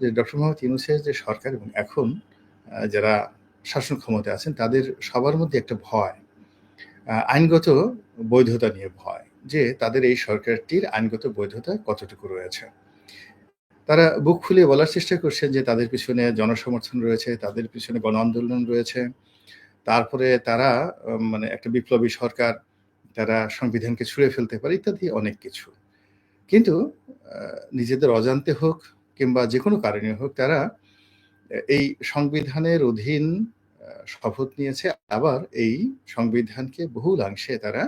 যে ডক্টর মোহাম্মদ ইউনুসের যে সরকার এবং এখন যারা শাসন ক্ষমতায় আছেন, তাদের সবার মধ্যে একটা ভয় আইনগত বৈধতা নিয়ে ভয়, যে তাদের এই সরকারটির আইনগত বৈধতা কতটুকু রয়েছে। তারা বুক খুলে বলার চেষ্টা করছেন যে তাদের পিছনে জনসমর্থন রয়েছে, তাদের পিছনে গণ আন্দোলন রয়েছে। তারপরে তারা মানে একটা বিপ্লবী সরকার, তারা সংবিধানকে ছুঁড়ে ফেলতে পারে ইত্যাদি অনেক কিছু। কিন্তু নিজেদের অজান্তে হোক কিংবা যে কোনো কারণে হোক তারা এই সংবিধানের অধীন শপথ নিয়েছে। আবার এই সংবিধানকে বহুলাংশে তারা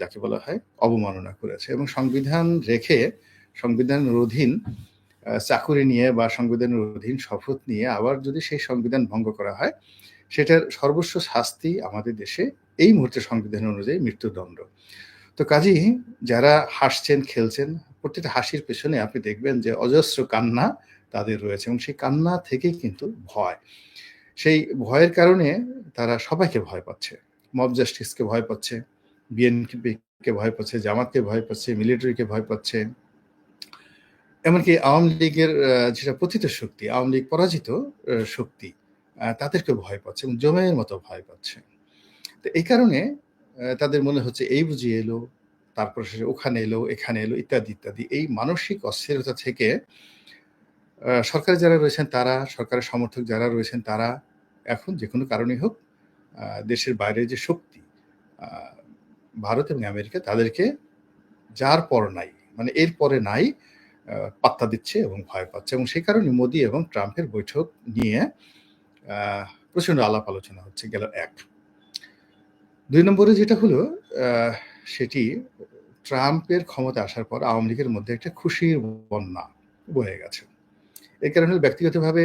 যাকে বলা হয় অবমাননা করেছে এবং সংবিধান রেখে, সংবিধানের অধীন চাকুরি নিয়ে বা সংবিধানের অধীন শপথ নিয়ে আবার যদি সেই সংবিধান ভঙ্গ করা হয়, সেটার সর্বস্ব শাস্তি আমাদের দেশে এই মুহূর্তে সংবিধান অনুযায়ী মৃত্যুদণ্ড। তো কাজেই যারা হাসছেন, খেলছেন প্রত্যেকটা হাসির পেছনে আপনি দেখবেন যে অজস্র কান্না তাদের রয়েছে এবং সেই কান্না থেকেই কিন্তু ভয়। সেই ভয়ের কারণে তারা সবাইকে ভয় পাচ্ছে। মব জাস্টিসকে ভয় পাচ্ছে, বিএনপিকে ভয় পাচ্ছে, জামাতকে ভয় পাচ্ছে, মিলিটারিকে ভয় পাচ্ছে। এমনকি আওয়ামী লীগের যেটা পতিত শক্তি, আওয়ামী লীগ পরাজিত শক্তি তাদেরকে ভয় পাচ্ছে এবং জমের মতো ভয় পাচ্ছে। তো এই কারণে তাদের মনে হচ্ছে এই বুঝিয়ে এলো তারপর সে ওখানে এলো এখানে এলো ইত্যাদি ইত্যাদি। এই মানসিক অস্থিরতা থেকে সরকারে যারা রয়েছেন তারা সরকারের সমর্থক যারা রয়েছেন তারা এখন যে কোনো কারণেই হোক দেশের বাইরে যে শক্তি ভারত এবং আমেরিকা তাদেরকে যার পর নাই মানে এর পরে নাই পাত্তা দিচ্ছে এবং ভয় পাচ্ছে। এবং সেই কারণে মোদী এবং ট্রাম্পের বৈঠক নিয়ে আহ, প্রচণ্ড আলাপ আলোচনা হচ্ছে গেল এক। দুই নম্বরে যেটা হলো সেটি ট্রাম্পের ক্ষমতা আসার পর আওয়ামী লীগের মধ্যে একটা খুশির বন্যা বয়ে গেছে। এই কারণে ব্যক্তিগতভাবে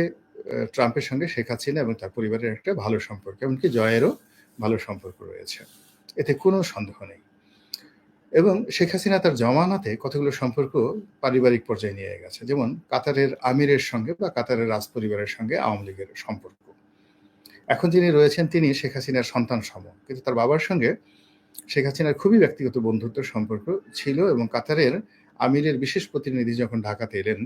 ট্রাম্পের সঙ্গে শেখ হাসিনা এবং তার পরিবারের একটা ভালো সম্পর্ক, এমনকি জয়েরও ভালো সম্পর্ক রয়েছে। এতে কোনো সন্দেহ নেই। এবং শেখ হাসিনা তার জমানাতে কতগুলো সম্পর্ক পারিবারিক পর্যায়ে নিয়ে গেছে, যেমন কাতারের আমিরের সঙ্গে বা কাতারের রাজ পরিবারের সঙ্গে আওয়ামী লীগের সম্পর্ক। এখন যিনি রয়েছেন তিনি শেখ হাসিনার সন্তান সম কিন্তু তার বাবার সঙ্গে শেখ হাসিনার খুবই ব্যক্তিগত বন্ধুত্বের সম্পর্ক ছিল এবং কাতারের আমিরের বিশেষ প্রতিনিধি যখন ঢাকাতে এলেন,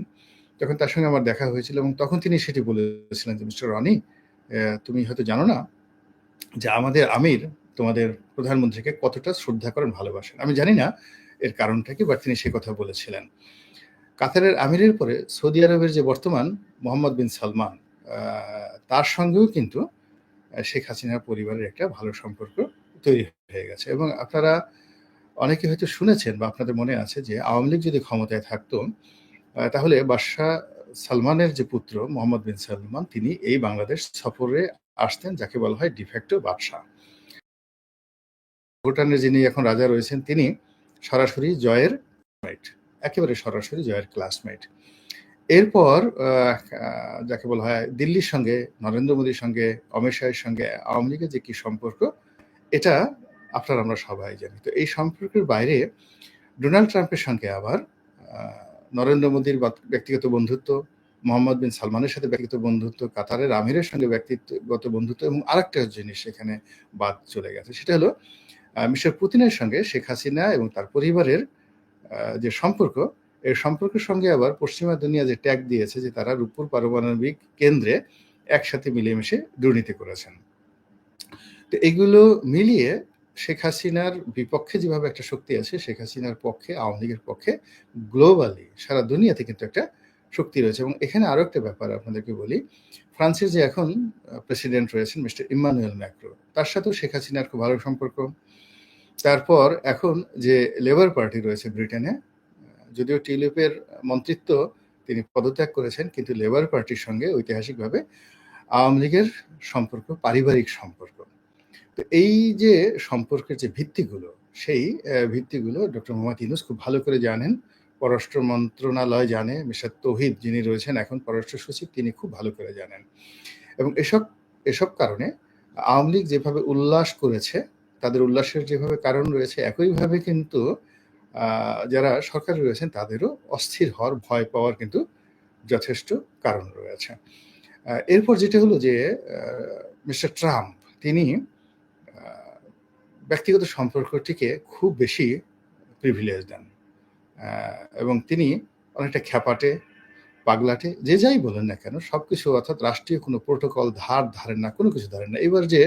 তখন তার সঙ্গে আমার দেখা হয়েছিল এবং তখন তিনি সেটি বলেছিলেন যে, মিস্টার রনি তুমি হয়তো জানো না যে আমাদের আমির তোমাদের প্রধানমন্ত্রীকে কতটা শ্রদ্ধা করেন, ভালোবাসেন। আমি জানি না এর কারণটা কি বা তিনি সে কথা বলেছিলেন। কাতারের আমিরের পরে সৌদি আরবের যে বর্তমান মোহাম্মদ বিন সালমান তার সঙ্গেও কিন্তু শেখ হাসিনার পরিবারের একটা ভালো সম্পর্ক তৈরি হয়ে গেছে। এবং আপনারা অনেকে হয়তো শুনেছেন বা আপনাদের মনে আছে যে আওয়ামী লীগ যদি ক্ষমতায় থাকতো তাহলে বাদশাহ সালমানের যে পুত্র মোহাম্মদ বিন সালমান তিনি এই বাংলাদেশ সফরে আসতেন যাকে বলা হয় ডিফ্যাক্টো বাদশাহ। ভুটানের যিনি এখন রাজা রয়েছেন তিনি সরাসরি জয়ের classmate, একেবারে সরাসরি জয়ের ক্লাসমেট এরপর যাকে বলা হয় দিল্লির সঙ্গে নরেন্দ্র মোদীর সঙ্গে অমিত শাহের সঙ্গে আওয়ামী লীগের যে কি সম্পর্ক এটা আপনার আমরা সবাই জানি। তো এই সম্পর্কের বাইরে ডোনাল্ড ট্রাম্পের সঙ্গে আবার নরেন্দ্র মোদীর ব্যক্তিগত বন্ধুত্ব, মোহাম্মদ বিন সালমানের সাথে ব্যক্তিগত বন্ধুত্ব, কাতারের আমিরের সঙ্গে ব্যক্তিগত বন্ধুত্ব এবং আরেকটা জিনিস এখানে বাদ চলে গেছে। সেটা হলো মিস্টার পুতিনের সঙ্গে শেখ হাসিনা এবং তার পরিবারের যে সম্পর্ক, এই সম্পর্কের সঙ্গে আবার পশ্চিমা দুনিয়া যে ট্যাগ দিয়েছে যে তারা রূপপুর পারমাণবিক কেন্দ্রে একসাথে মিলেমিশে দুর্নীতি করেছেন। তো এগুলো মিলিয়ে শেখ হাসিনার বিপক্ষে যেভাবে একটা শক্তি আছে, শেখ হাসিনার পক্ষে, আওয়ামী লীগের পক্ষে গ্লোবালি সারা দুনিয়াতে কিন্তু একটা শক্তি রয়েছে। এবং এখানে আরও একটা ব্যাপার আপনাদেরকে বলি, ফ্রান্সের যে এখন প্রেসিডেন্ট রয়েছেন মিস্টার ইম্মানুয়েল ম্যাক্রো, তার সাথেও শেখ হাসিনার খুব ভালো সম্পর্ক। তারপর এখন যে লেবার পার্টি রয়েছে ব্রিটেনে যদিও টিউলিপের মন্ত্রিত্ব তিনি পদত্যাগ করেছেন, কিন্তু লেবার পার্টির সঙ্গে ঐতিহাসিকভাবে আওয়ামী লীগের সম্পর্ক, পারিবারিক সম্পর্ক। তো এই যে সম্পর্কের যে ভিত্তিগুলো, সেই ভিত্তিগুলো ডক্টর মোহাম্মদ ইউনুস খুব ভালো করে জানেন। পররাষ্ট্র মন্ত্রণালয় জানে, মিস্টার তৌহিদ যিনি রয়েছেন এখন পররাষ্ট্র সচিব, তিনি খুব ভালো করে জানেন। এবং এসব এসব কারণে আওয়ামী লীগ যেভাবে উল্লাস করেছে, তাদের উল্লাসের যেভাবে কারণ রয়েছে, একইভাবে কিন্তু যারা সরকারে রয়েছেন, তাদেরও অস্থির হওয়ার ভয় পাওয়ার কিন্তু যথেষ্ট কারণ রয়েছে। এরপর যেটা হলো যে মিস্টার ট্রাম্প, তিনি ব্যক্তিগত সম্পর্কটিকে খুব বেশি প্রিভিলেজ দেন। এবং তিনি অনেকটা খ্যাপাটে, পাগলাটে, যে যাই বলেন না কেন, সবকিছু অর্থাৎ রাষ্ট্রীয় কোনো প্রোটোকল ধার ধারেন না, কোনো কিছু ধারেন না। এবার যে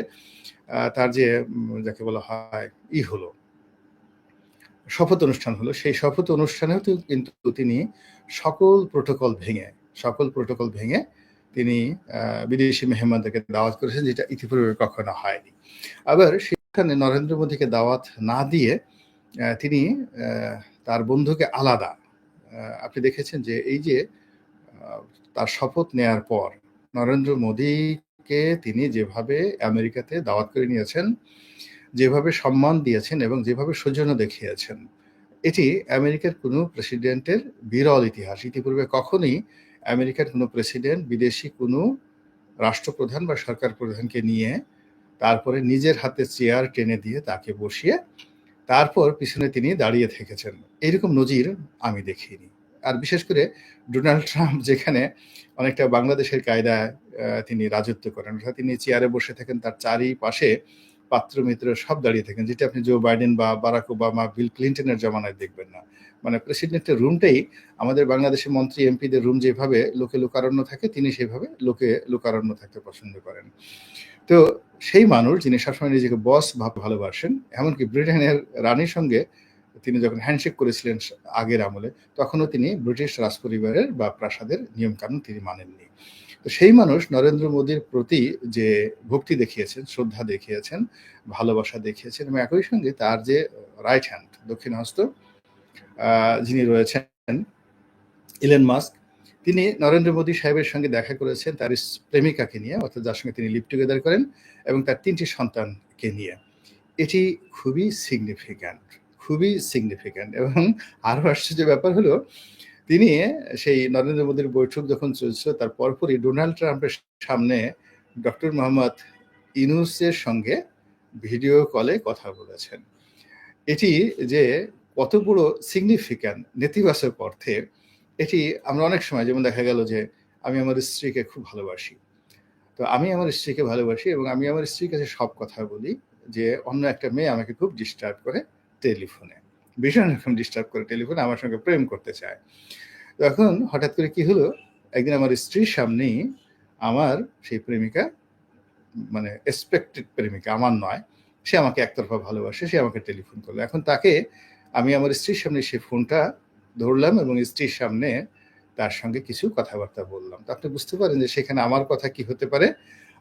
তার যে যাকে বলা হয়, ই হলো, শপথ অনুষ্ঠান হলো, সেই শপথ অনুষ্ঠানেও কিন্তু তিনি সকল প্রোটোকল ভেঙে, সকল প্রোটোকল ভেঙে তিনি বিদেশি মেহমানদেরকে দাওয়াত করেছেন, যেটা ইতিপূর্বে কখনো হয়নি। আবার সেখানে নরেন্দ্র মোদীকে দাওয়াত না দিয়ে তিনি তার বন্ধুকে আলাদা। আপনি দেখেছেন যে এই যে তার শপথ নেয়ার পর নরেন্দ্র মোদীকে তিনি যেভাবে আমেরিকাতে দাওয়াত করে নিয়েছেন, যেভাবে সম্মান দিয়েছেন এবং যেভাবে সৌজন্য দেখিয়েছেন, এটি আমেরিকার কোনো প্রেসিডেন্টের বিরল ইতিহাস। ইতিপূর্বে কখনই আমেরিকার কোনো প্রেসিডেন্ট, বিদেশি কোনো রাষ্ট্রপ্রধান বা সরকার প্রধানকে নিয়ে তারপরে নিজের হাতে চেয়ার টেনে দিয়ে তাকে বসিয়ে তারপর পিছনে তিনি দাঁড়িয়ে থেকেছেন। এরকম নজির আমি দেখিনি। আর বিশেষ করে ডোনাল্ড ট্রাম্প যেখানে অনেকটা বাংলাদেশের কায়দায় তিনি রাজত্ব করেন। অর্থাৎ তিনি চেয়ারে বসে থাকেন, তার চারিপাশে পাত্র মিত্র সব দাঁড়িয়ে থাকেন, যেটা আপনি জো বাইডেন বা বারাক ওবামা বিল ক্লিন্টনের জমানায় দেখবেন না। মানে প্রেসিডেন্টের রুমটাই আমাদের বাংলাদেশের মন্ত্রী এমপিদের রুম যেভাবে লোকে লোকারণ্য থাকে, তিনি সেভাবে লোকে লোকারণ্য থাকতে পছন্দ করেন। তো সেই মানুষ যিনি সবসময় নিজেকে বস ভাব ভালোবাসেন, এমনকি ব্রিটেনের রানীর সঙ্গে তিনি যখন হ্যান্ডশেক করেছিলেন আগের আমলে, তখনও তিনি ব্রিটিশ রাজপরিবারের বা প্রাসাদের নিয়মকানুন তিনি মানেননি। তো সেই মানুষ নরেন্দ্র মোদীর প্রতি যে ভক্তি দেখিয়েছেন, শ্রদ্ধা দেখিয়েছেন, ভালোবাসা দেখিয়েছেন এবং একই সঙ্গে তার যে রাইট হ্যান্ড দক্ষিণ হস্ত যিনি রয়েছেন ইলেন মাস্ক তিনি নরেন্দ্র মোদী সাহেবের সঙ্গে দেখা করেছেন তার প্রেমিকাকে নিয়ে, অর্থাৎ যার সঙ্গে তিনি লিভ টুগেদার করেন এবং তার তিনটি সন্তানকে নিয়ে। এটি খুবই সিগনিফিক্যান্ট খুবই সিগনিফিক্যান্ট এবং আরও আশ্চর্য ব্যাপার হলো তিনি সেই নরেন্দ্র মোদীর বৈঠক যখন চলছিল, তার পরপরই ডোনাল্ড ট্রাম্পের সামনে ডক্টর মোহাম্মদ ইনুসের সঙ্গে ভিডিও কলে কথা বলেছেন। এটি যে কত বড় সিগনিফিক্যান্ট নেতিবাচক অর্থে এটি আমরা অনেক সময় যেমন দেখা গেল যে আমি আমার স্ত্রীকে খুব ভালোবাসি। তো আমি আমার স্ত্রীকে ভালোবাসি এবং আমি আমার স্ত্রীর কাছে সব কথা বলি যে অন্য একটা মেয়ে আমাকে খুব ডিস্টার্ব করে টেলিফোনে। ভীষণ রকম ডিস্টার্ব করে টেলিফোন আমার সঙ্গে প্রেম করতে চায়। তখন হঠাৎ করে কি হলো? একদিন আমার স্ত্রীর সামনেই আমার সেই প্রেমিকা মানে এক্সপেক্টেড প্রেমিকা, আমার নয়, সে আমাকে একতরফা ভালোবাসে, সে আমাকে টেলিফোন করল। এখন তাকে আমি আমার স্ত্রীর সামনে সেই ফোনটা ধরলাম এবং স্ত্রীর সামনে তার সঙ্গে কিছু কথাবার্তা বললাম। তো আপনি বুঝতে পারেন যে সেখানে আমার কথা কি হতে পারে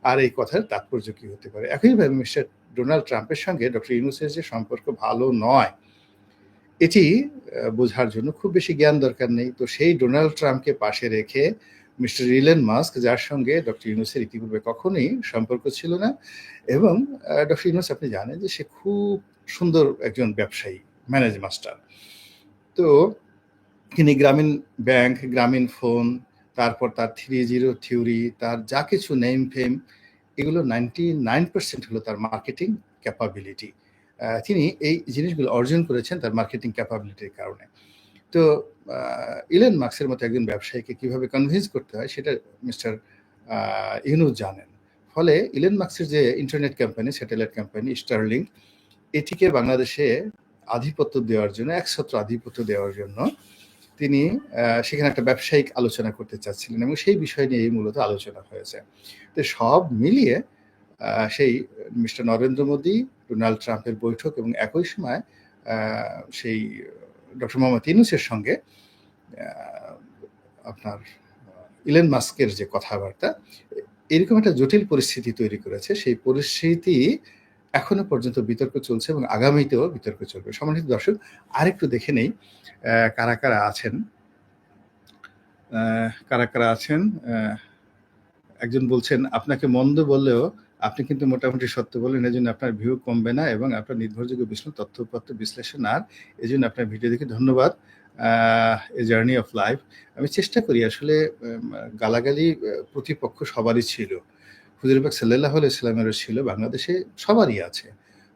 আর এই কথার তাৎপর্য কি হতে পারে। একইভাবে মিস্টার ডোনাল্ড ট্রাম্পের সঙ্গে ডক্টর ইউনুসের যে সম্পর্ক ভালো নয় এটি বোঝার জন্য খুব বেশি জ্ঞান দরকার নেই। তো সেই ডোনাল্ড ট্রাম্পকে পাশে রেখে মিস্টার ইলেন মাস্ক, যার সঙ্গে ডক্টর ইউনুসের ইতিপূর্বে কখনোই সম্পর্ক ছিল না এবং ডক্টর ইউনুস, আপনি জানেন যে সে খুব সুন্দর একজন ব্যবসায়ী, ম্যানেজ মাস্টার। তো তিনি গ্রামীণ ব্যাংক, গ্রামীণ ফোন, তারপর তার থ্রি জিরো থিওরি, তার যা কিছু নেম ফেম, এগুলো নাইনটি নাইন পার্সেন্ট হলো তার মার্কেটিং ক্যাপাবিলিটি। তিনি এই জিনিসগুলো অর্জন করেছেন তার মার্কেটিং ক্যাপাবিলিটির কারণে। তো ইলেন মার্কসের মতো একজন ব্যবসায়ীকে কীভাবে কনভিন্স করতে হয় সেটা মিস্টার ইউনুস জানেন। ফলে ইলেন মার্কসের যে internet company satellite company Starlink এটিকে বাংলাদেশে আধিপত্য দেওয়ার জন্য, একছত্র আধিপত্য দেওয়ার জন্য তিনি সেখানে একটা ব্যবসায়িক আলোচনা করতে চাচ্ছিলেন এবং সেই বিষয় নিয়েই মূলত আলোচনা হয়েছে। তো সব মিলিয়ে সেই মিস্টার নরেন্দ্র মোদী, ডোনাল্ড ট্রাম্পের বৈঠক এবং একই সময় সেই ডক্টর মোহাম্মদ ইনুসের সঙ্গে আপনার ইলেন মাস্কের যে কথাবার্তা, এরকম একটা জটিল পরিস্থিতি তৈরি করেছে। সেই পরিস্থিতি এখনও পর্যন্ত বিতর্ক চলছে এবং আগামীতেও বিতর্ক চলবে। সম্মানিত দর্শক, আরেকটু দেখে নেই কারা কারা আছেন? কারা কারা আছেন? একজন বলছেন, আপনাকে মন্দ বললেও আপনি কিন্তু মোটামুটি সত্য বলেন এই জন্য আপনার ভিউ কমবে না এবং আপনার নির্ভরযোগ্য বিশ্লেষণ, তথ্যপত্র বিশ্লেষণ আর এই জন্য আপনার ভিডিও দেখে ধন্যবাদ এ জার্নি অফ লাইফ আমি চেষ্টা করি আসলে গালাগালি প্রতিপক্ষ সবারই ছিল। হুজুরবাগ সাল্লাহ ইসলামেরও ছিল, বাংলাদেশে সবারই আছে।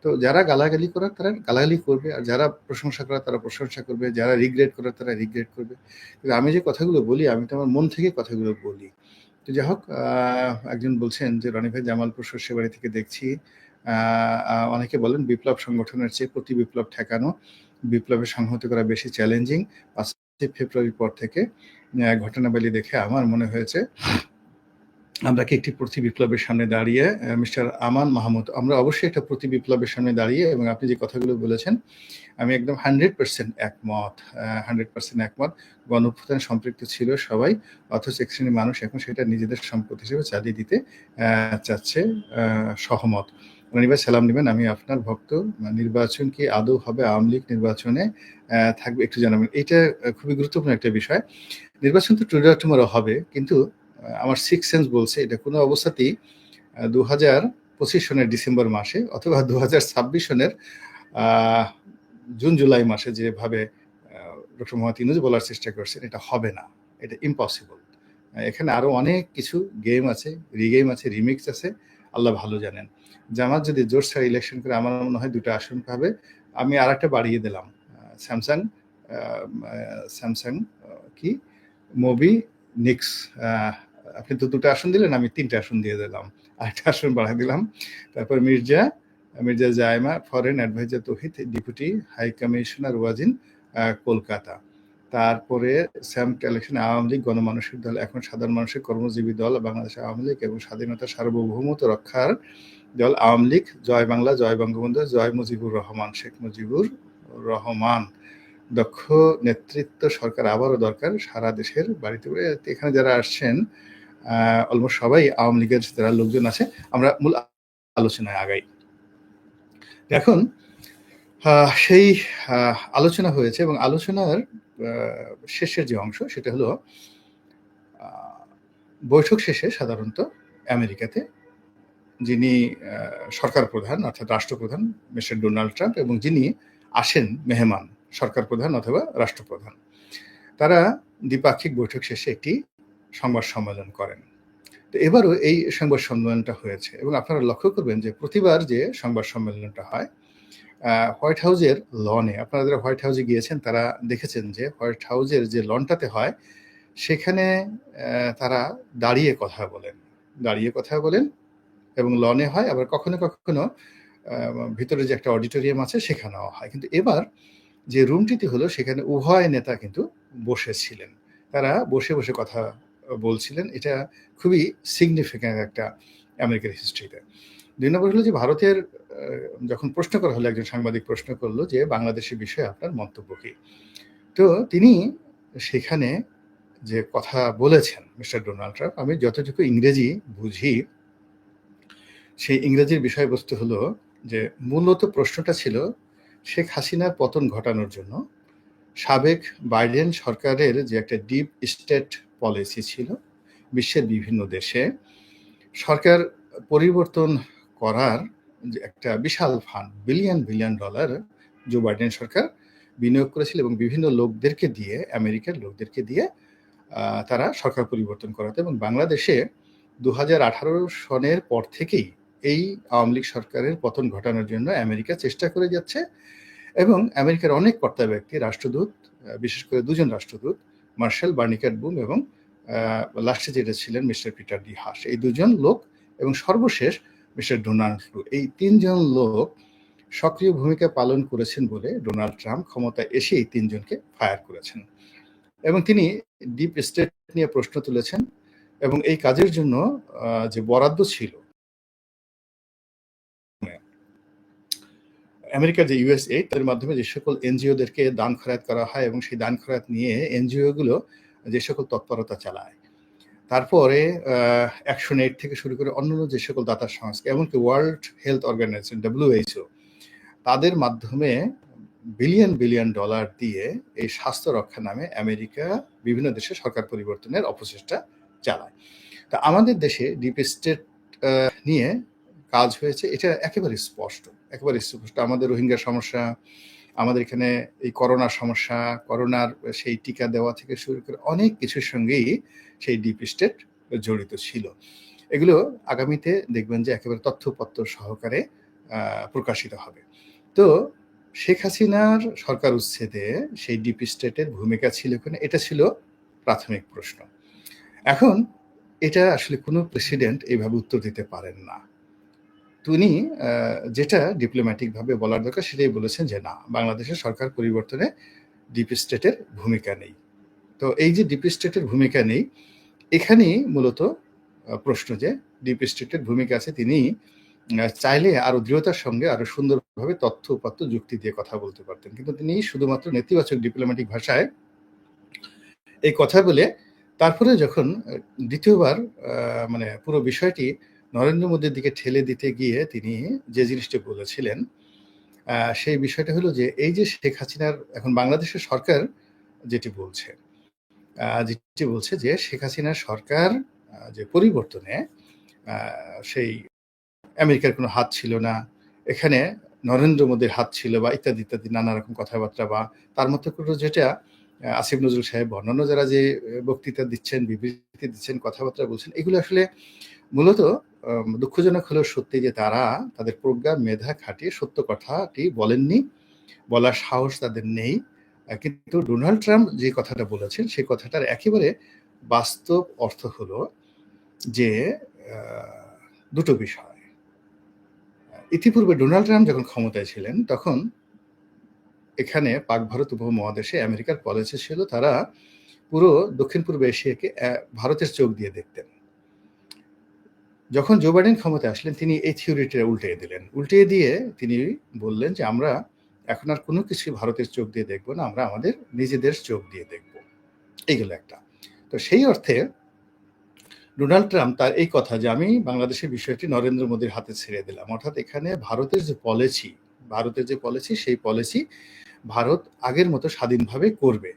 তো যারা গালাগালি করার, তারা গালাগালি করবে আর যারা প্রশংসা করার, তারা প্রশংসা করবে। যারা রিগ্রেট করার, তারা রিগ্রেট করবে। কিন্তু আমি যে কথাগুলো বলি, আমি তো আমার মন থেকে কথাগুলো বলি। তো যাই হোক একজন বলছেন যে, রনি ভাই জামালপুর শস্যবাড়ি থেকে দেখছি। অনেকে বলেন বিপ্লব সংগঠনের চেয়ে প্রতি বিপ্লব ঠেকানো, বিপ্লবের সংহত করা বেশি চ্যালেঞ্জিং ফেব্রুয়ারির পর থেকে ঘটনাবলী দেখে আমার মনে হয়েছে আমরা কি একটি প্রতি বিপ্লবের সামনে দাঁড়িয়ে মিস্টার আমান মাহমুদ, আমরা অবশ্যই একটা প্রতি বিপ্লবের সামনে দাঁড়িয়ে এবং আপনি যে কথাগুলো বলেছেন, আমি একদম হান্ড্রেড পার্সেন্ট একমত হান্ড্রেড পার্সেন্ট একমত। গণঅভ্যুত্থান সম্পৃক্ত ছিল সবাই, অথচ এক শ্রেণির মানুষ এখন সেটা নিজেদের সম্পদ হিসেবে চালিয়ে দিতে চাচ্ছে সহমত। রনিবার সালাম নেবেন, আমি আপনার ভক্ত, নির্বাচন কি আদৌ হবে আওয়ামী লীগ নির্বাচনে থাকবে একটু জানাবেন। এটা খুবই গুরুত্বপূর্ণ একটা বিষয়। নির্বাচন তো টুডে টুমারো হবে, কিন্তু আমার সিক্স সেন্স বলছে, এটা কোনো অবস্থাতেই দু হাজার পঁচিশ সনের ডিসেম্বর মাসে অথবা দু হাজার ছাব্বিশ সনের জুন, জুলাই মাসে যেভাবে ডক্টর মোহাম্মদ ইনুজ বলার চেষ্টা করছেন, এটা হবে না, এটা ইম্পসিবল এখানে আরও অনেক কিছু গেম আছে রিগেম আছে রিমিক্স আছে, আল্লাহ ভালো জানেন। জামাত যদি জোর ছাড়া ইলেকশন করে, আমার মনে হয় দুটো আসন পাবে। আমি আর একটা বাড়িয়ে দিলাম স্যামসাং স্যামসাং কি? মুভি নিক্স আপনি তো দুটো আসন দিলেন, আমি তিনটা আসন দিয়ে দিলাম, আরেকটা আসন বাড়াই দিলাম। তারপর Mirza Mirza Zaima foreign adviser Touhid deputy high commissioner Wajin Kolkata. তারপরে স্যাম কালেকশন আওয়ামী লীগ, গণমানুষের দল, এখন সাধারণ মানুষের কর্মজীবী দল, বাংলাদেশ আওয়ামী লীগ এবং স্বাধীনতা সার্বভৌমত্ব রক্ষার দল, আওয়ামী লীগ, জয় বাংলা, জয় বঙ্গবন্ধু, জয় মুজিবুর রহমান, শেখ মুজিবুর রহমান। দক্ষ নেতৃত্ব সরকার আবারও দরকার, সারা দেশের বাড়িতে। এখানে যারা আসছেন অলমোস্ট সবাই আওয়ামী লীগের যারা লোকজন আছে, আমরা মূল আলোচনায় আগাই। এখন সেই আলোচনা হয়েছে এবং আলোচনার শেষের যে অংশ সেটা হলো বৈঠক শেষে সাধারণত আমেরিকাতে যিনি সরকার প্রধান অর্থাৎ রাষ্ট্রপ্রধান মিস্টার ডোনাল্ড ট্রাম্প এবং যিনি আসেন মেহমান, সরকার প্রধান অথবা রাষ্ট্রপ্রধান, তারা দ্বিপাক্ষিক বৈঠক শেষে একটি সংবাদ সম্মেলন করেন। তো এবারও এই সংবাদ সম্মেলনটা হয়েছে এবং আপনারা লক্ষ্য করবেন যে প্রতিবার যে সংবাদ সম্মেলনটা হয় হোয়াইট হাউজের লনে, আপনারা যারা হোয়াইট হাউসে গিয়েছেন তারা দেখেছেন যে হোয়াইট হাউজের যে লনটাতে হয়, সেখানে তারা দাঁড়িয়ে কথা বলেন। দাঁড়িয়ে কথা বলেন এবং লনে হয়, আবার কখনো কখনো ভিতরে যে একটা অডিটোরিয়াম আছে সেখানেও হয়। কিন্তু এবার যে রুমটিতে হলো, সেখানে উভয় নেতা কিন্তু বসেছিলেন তারা বসে বসে কথা বলছিলেন, এটা খুবই সিগনিফিক্যান্ট একটা আমেরিকার হিস্ট্রিতে দুই নম্বর হলো যে ভারতের যখন প্রশ্ন করা হলো, একজন সাংবাদিক প্রশ্ন করল যে বাংলাদেশের বিষয়ে আপনার মন্তব্য কি? তো তিনি সেখানে যে কথা বলেছেন মিস্টার ডোনাল্ড ট্রাম্প, আমি যতটুকু ইংরেজি বুঝি, সেই ইংরেজির বিষয়বস্তু হলো যে মূলত প্রশ্নটা ছিল শেখ হাসিনার পতন ঘটানোর জন্য সাবেক বাইডেন সরকারের যে একটা ডিপ স্টেট পলিসি ছিল বিশ্বের বিভিন্ন দেশে। সরকার পরিবর্তন করার যে একটা বিশাল fund billion billion dollar Joe Biden সরকার বিনিয়োগ করেছিল এবং বিভিন্ন লোকদেরকে দিয়ে, আমেরিকার লোকদেরকে দিয়ে তারা সরকার পরিবর্তন করাতে এবং বাংলাদেশে দু হাজার আঠারো সনের পর থেকেই এই আওয়ামী লীগ সরকারের পতন ঘটানোর জন্য আমেরিকা চেষ্টা করে যাচ্ছে এবং আমেরিকার অনেক কর্তা ব্যক্তি, রাষ্ট্রদূত বিশেষ করে দুজন রাষ্ট্রদূত মার্শাল বার্নিকাট বুম এবং লাস্টে যেটা ছিলেন মিস্টার পিটার ডি হাস। এই দুজন লোক এবং সর্বশেষ মিস্টার ডোনাল্ড ট্রু এই তিনজন লোক সক্রিয় ভূমিকা পালন করেছেন বলে ডোনাল্ড ট্রাম্প ক্ষমতা এসে এই তিনজনকে ফায়ার করেছেন। এবং তিনি ডিপ স্টেট নিয়ে প্রশ্ন তুলেছেন এবং এই কাজের জন্য যে বরাদ্দ ছিল আমেরিকার যে ইউএস এইড তার মাধ্যমে যে সকল এনজিওদেরকে দান খরাত করা হয় এবং সেই দান খরাত নিয়ে এনজিও গুলো যে সকল তৎপরতা চালায়। তারপরে অ্যাকশন এইড থেকে শুরু করে অন্যান্য যে সকল দাতা সংস্থা, এমনকি ওয়ার্ল্ড হেলথ অর্গানাইজেশন ডব্লিউএইচও তাদের মাধ্যমে বিলিয়ন বিলিয়ন ডলার দিয়ে এই স্বাস্থ্য রক্ষা নামে আমেরিকা বিভিন্ন দেশে সরকার পরিবর্তনের অপচেষ্টা চালায়। তা আমাদের দেশে ডিপ স্টেট নিয়ে কাজ হয়েছে, এটা একেবারে স্পষ্ট একেবারে স্পষ্ট। আমাদের রোহিঙ্গা সমস্যা, আমাদের এখানে এই করোনার সমস্যা, করোনার সেই টিকা দেওয়া থেকে শুরু করে অনেক কিছুর সঙ্গেই সেই ডিপ স্টেট জড়িত ছিল। এগুলো আগামীতে দেখবেন যে একেবারে তথ্যপত্র সহকারে প্রকাশিত হবে। তো শেখ হাসিনার সরকার উচ্ছেদে সেই ডিপ স্টেটের ভূমিকা ছিল কিনা, এটা ছিল প্রাথমিক প্রশ্ন। এখন এটা আসলে কোনো প্রেসিডেন্ট এইভাবে উত্তর দিতে পারেন না। তিনি যেটা ডিপ্লোম্যাটিক ভাবে বলার দরকার সেটাই বলেছেন যে না বাংলাদেশের সরকার পরিবর্তনে ডিপ স্টেটের ভূমিকা নেই তো এই যে ডিপ স্টেটের ভূমিকা নেই, এখানেই মূলত প্রশ্ন যে ডিপ স্টেটের ভূমিকা আছে তিনি চাইলে আরও দৃঢ়তার সঙ্গে আরও সুন্দরভাবে তথ্য-উপাত্ত যুক্তি দিয়ে কথা বলতে পারতেন। কিন্তু তিনি শুধুমাত্র নেতিবাচক ডিপ্লোম্যাটিক ভাষায় এই কথা বলে তারপরে যখন আ ২য় বার আ মানে পুরো বিষয়টি নরেন্দ্র মোদীর দিকে ঠেলে দিতে গিয়ে তিনি যে জিনিসটি বলেছিলেন, সেই বিষয়টা হলো যে এই যে শেখ হাসিনার এখন বাংলাদেশের সরকার যেটি বলছে, যেটি বলছে যে শেখ হাসিনার সরকার যে পরিবর্তনে সেই আমেরিকার কোনো হাত ছিল না। এখানে নরেন্দ্র মোদীর হাত ছিল বা ইত্যাদি, ইত্যাদি নানা রকম কথাবার্তা বা তার মধ্যে করে যেটা আসিফ নজরুল সাহেব অন্যান্য যারা যে বক্তৃতা দিচ্ছেন, বিবৃতি দিচ্ছেন, কথাবার্তা বলছেন এগুলো আসলে মূলত দুঃখজনক হলেও সত্যি যে তারা তাদের প্রজ্ঞা, মেধা খাটিয়ে সত্য কথাটি বলেননি। বলার সাহস তাদের নেই। কিন্তু ডোনাল্ড ট্রাম্প যে কথাটা বলেছেন, সেই কথাটার একেবারে বাস্তব অর্থ হলো যে দুটো বিষয়। ইতিপূর্বে ডোনাল্ড ট্রাম্প যখন ক্ষমতায় ছিলেন, তখন এখানে পাক ভারত উপমহাদেশে আমেরিকার পলিসি ছিল, তারা পুরো দক্ষিণ-পূর্ব এশিয়াকে ভারতের চোখ দিয়ে দেখতেন। যখন জো বাইডেন ক্ষমতায় আসলেন তিনি এই থিওরিটা উল্টিয়ে দিলেন। উল্টিয়ে দিয়ে তিনি বললেন যে আমরা এখন আর কোনো কিছুই ভারতের চোখ দিয়ে দেখব না। আমরা আমাদের নিজেদের চোখ দিয়ে দেখব। এইগুলো একটা। তো সেই অর্থে ডোনাল্ড ট্রাম্প তার এই কথা যে আমি বাংলাদেশের বিষয়টি নরেন্দ্র মোদীর হাতে ছেড়ে দিলাম। অর্থাৎ এখানে ভারতের যে পলিসি, ভারতের যে পলিসি সেই পলিসি ভারত আগের মতো স্বাধীনভাবে করবে।